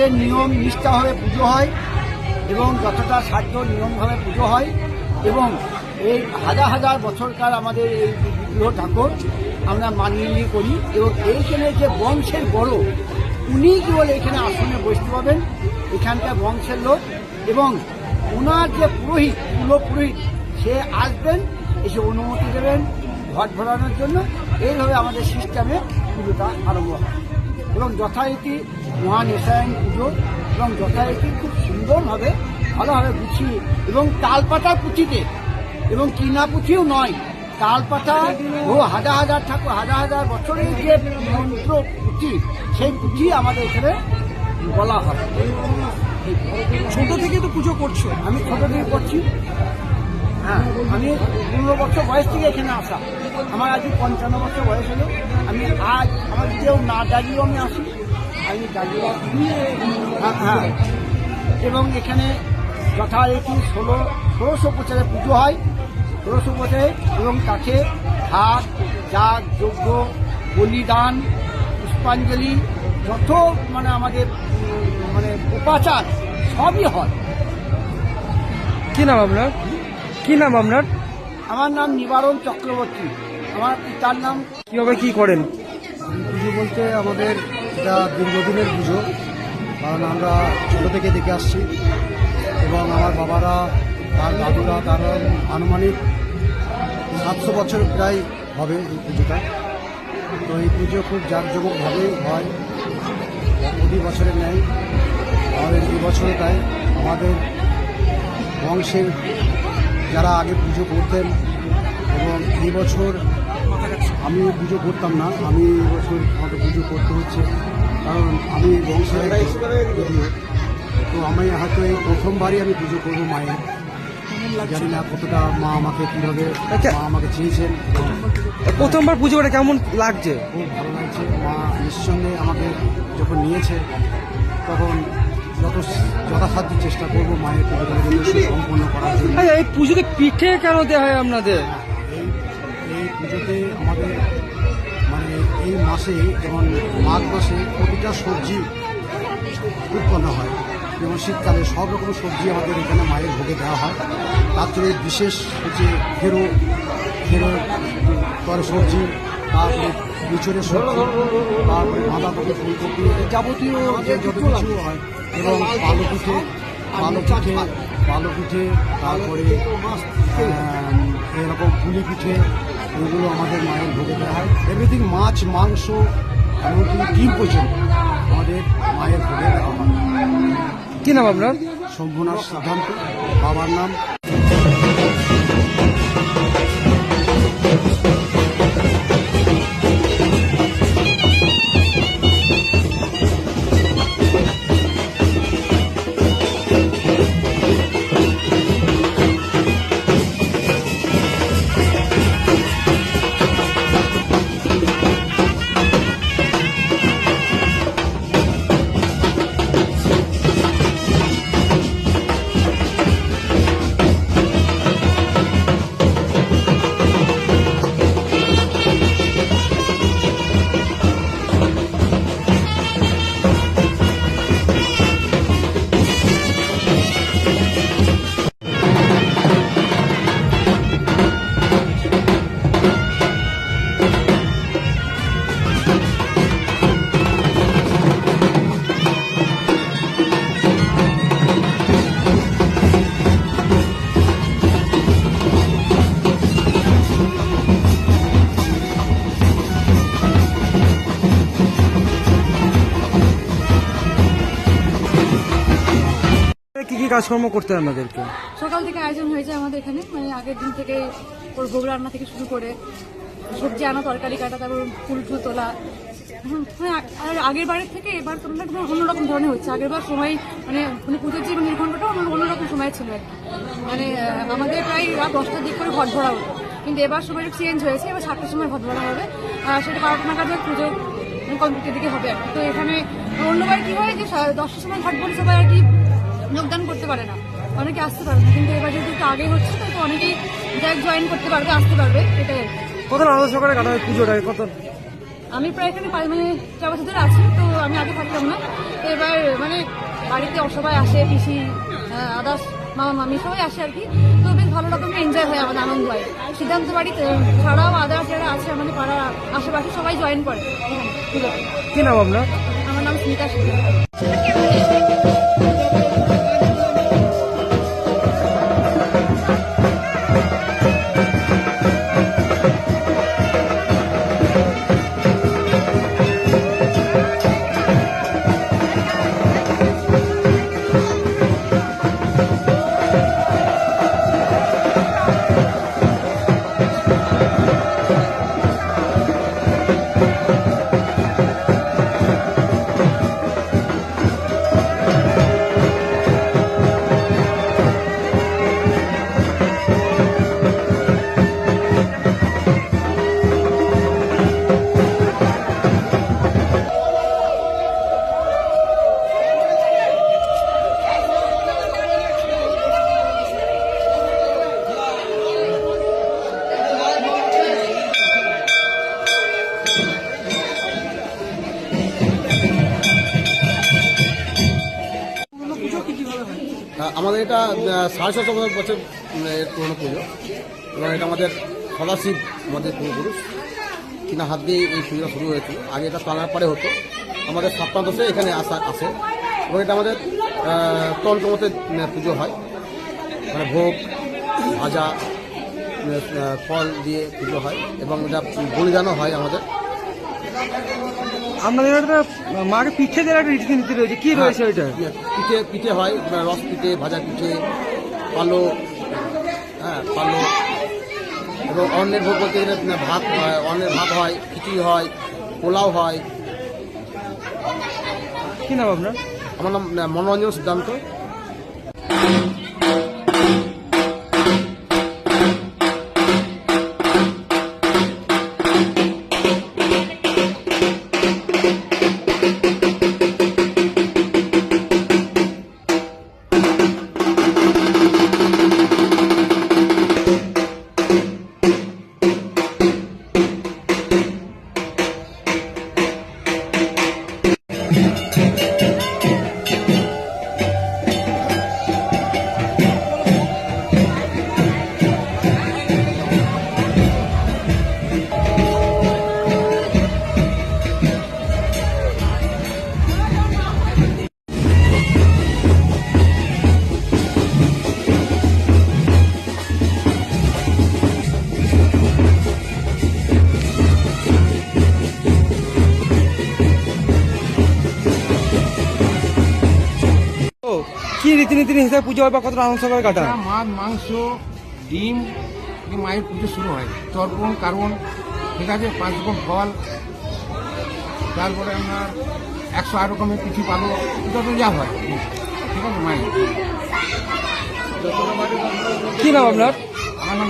আমাদের নিয়ম নিষ্ঠাভাবে পুজো হয় এবং যতটা সাধ্য নিয়মভাবে পুজো হয় এবং এই হাজার হাজার বছরকার আমাদের এই বিগ্রহ ঠাকুর আমরা মানিয়ে নিয়ে করি এবং এইখানে যে বংশের বড়, উনি কি বলে এখানে আসনে বসতে পাবেন এখানকার বংশের লোক এবং ওনার যে পুরোহিত কুলো পুরোহিত, সে আসবেন, এসে অনুমতি দেবেন, ঘট ভরানোর জন্য। এইভাবে আমাদের সিস্টেমে পুজোটা আরম্ভ হয়। এবং যথারীতি মহান এসায়ন পুজো এবং যথারীতি খুব সুন্দরভাবে ভালোভাবে গুছিয়ে এবং তালপাতা পুঁথিতে এবং কিনা পুঁথিও নয় তালপাতা ও হাজার হাজার ঠাকুর হাজার হাজার বছরের যে মন্ত্র পুঁথি সেই পুঁথি আমাদের এখানে বলা হয়। ছোট থেকে তো পুজো করছ? আমি ছোট থেকে করছি। হ্যাঁ আমি পনেরো বছর বয়স থেকে এখানে আসা। আমার আজ পঞ্চান্ন বছর বয়স হলো। আমি আজ আমার কেউ না দাঁড়িয়েও আমি আসি। আমি দাঁড়িয়ে হ্যাঁ হ্যাঁ। এবং এখানে যথারীতি ষোলো ষোলোশো প্রচারে পুজো হয়। ষোলোশো প্রচারে এবং তাকে হাত যাগ যজ্ঞ, বলিদান, পুষ্পাঞ্জলি, যত মানে আমাদের মানে উপাচার সবই হয়। কি নাম আপনার? কি নাম আপনার? আমার নাম নিবারণ চক্রবর্তী। আমার পিতার নাম কীভাবে কি করেন? পুজো বলতে আমাদের এটা দীর্ঘদিনের পুজো। কারণ আমরা ছোটো থেকে দেখে আসছি। এবং আমার বাবারা তার দাদুরা তার আনুমানিক সাতশো বছর প্রায় হবে এই পুজোটা। তো এই পুজো খুব জাঁকজমকভাবেই হয়। প্রতি বছরের নেয় আমাদের এই বছরে তাই আমাদের বংশের যারা আগে পুজো করতেন এবং এই বছর আমি পুজো করতাম না আমি এবছর আমাকে পুজো করতে হচ্ছে। কারণ আমি বংশের তো আমি হয়তো এই প্রথমবারই আমি পুজো করব মায়ের। জানি না কতটা মা আমাকে কীভাবে আচ্ছা। মা আমাকে চেয়েছেন। প্রথমবার পুজো করে কেমন লাগছে? খুব ভালো লাগছে। মা নিঃসন্দেহে আমাকে যখন নিয়েছে তখন যত যথাসাধ্য চেষ্টা করব মায়ের পুজোটা সম্পন্ন করার জন্য। আচ্ছা এই পুজোতে পিঠে কেন দেওয়া হয় আপনাদের? এই পুজোতে আমাদের মানে এই মাসে যেমন মাঘ মাসে প্রতিটা সবজি উৎপন্ন হয়। যেমন শীতকালে সব রকম সবজি আমাদের এখানে মায়ের ভোগে দেওয়া হয়। তার জন্য বিশেষ হচ্ছে ফেরো ফেরো পরে সবজি তারপরে মিচরের সবজি তারপরে বাঁধাকপি ফুলকপি যাবতীয় যে যত কিছু হয় এবং আলু পিঠে আলু পিঠে আলু পিঠে তারপরে এরকম পুলি পিঠে এগুলো আমাদের মায়ের ভোগে দেওয়া হয়। এভরিথিং মাছ মাংস এমনকি ডিম পর্যন্ত আমাদের মায়ের ভোগে দেওয়া হয়। কি নাম আপনার? শম্ভুনাথ সিদ্ধান্ত বাবার নাম। কাজকর্ম করতে হয় আমাদেরকে। সকাল থেকে আয়োজন হয়েছে আমাদের এখানে মানে আগের দিন থেকে ওর ভোগ রান্না থেকে শুরু করে সবজি আনা, তরকারি কাটা, তারপর ফুল ফুল তোলা। এখন মানে আর আগের বারের থেকে এবার তুলনায় একদম অন্যরকম ধরনের হচ্ছে। আগের বার সময় মানে মানে পুজোর যে নির্ঘণ্টটা অন্য অন্যরকম সময় ছিল। মানে আমাদের প্রায় রাত দশটার দিক করে ঘট ভরা হতো। কিন্তু এবার সময় চেঞ্জ হয়েছে, এবার সাতটার সময় ভরা হবে। আর সেটা বারোটা নাগাদ পুজো কমপ্লিটের দিকে হবে আর তো এখানে অন্যবার কি হয় যে দশটার সময় ঘট ভরে সবাই আর কি যোগদান করতে পারে না। অনেকে আসতে পারে না। কিন্তু এবার যেহেতু একটু আগে হচ্ছে তো অনেকেই যাই জয়েন করতে পারবে আসতে পারবে। এটাই কত করে কাটা হয় পুজোটা? কত আমি প্রায় এখানে পাঁচ মানে চার বছর ধরে আছি তো আমি আগে থাকতাম না। তো এবার মানে বাড়িতে সবাই আসে পিসি আদার্স মামা মামি সবাই আসে আর কি। তো বেশ ভালো রকমের এনজয় হয় আমাদের আনন্দ হয়। সিদ্ধান্ত বাড়িতে ছাড়াও আদার্স যারা আছে আমাদের পাড়া আশেপাশে সবাই জয়েন করে। কি নাম আপনার? আমার নাম স্মিতা সিংহ আমাদের এটা সাড়ে ছশো বছর বছর পুরনো পুজো। এবং এটা আমাদের সদাশিব, আমাদের পূর্বপুরুষ কিনা হাত দিয়ে এই পুজোটা শুরু হয়েছিল। আগে এটা টানার পারে হতো। আমাদের সাতটা দশে এখানে আসা, আসে। এবং এটা আমাদের তন্ত্রমতে পুজো হয়। মানে ভোগ, ভাজা ফল দিয়ে পুজো হয়। এবং এটা বলিদানও হয় আমাদের। আপনাদের একটা মাকে পিঠে দেওয়ার একটা রীতিনীতি রয়েছে। কি রয়েছে ওইটা? পিঠে পিঠে হয় রস পিঠে ভাজা পিঠে পালো হ্যাঁ পালো। এবং অন্যের ভোগ বলতে গেলে ভাত হয় অন্যের ভাত হয় খিচুড়ি হয় পোলাও হয়। কি নাম আপনার? আমার নাম মনোরঞ্জন সিদ্ধান্ত। কি রীতিনীতির হিসাবে পুজো হয় বা কতটা আনন্দ সহকারে কাটান এটা মাছ মাংস ডিম মায়ের পুজো শুরু হয়। তর্পণ কার্বন ঠিক আছে? পাঁচ রকম ফল তারপরে আপনার একশো আট রকমের পিঠি পালো যত যা হয়। ঠিক আছে মায়ের? কি নাম আপনার? আমার নাম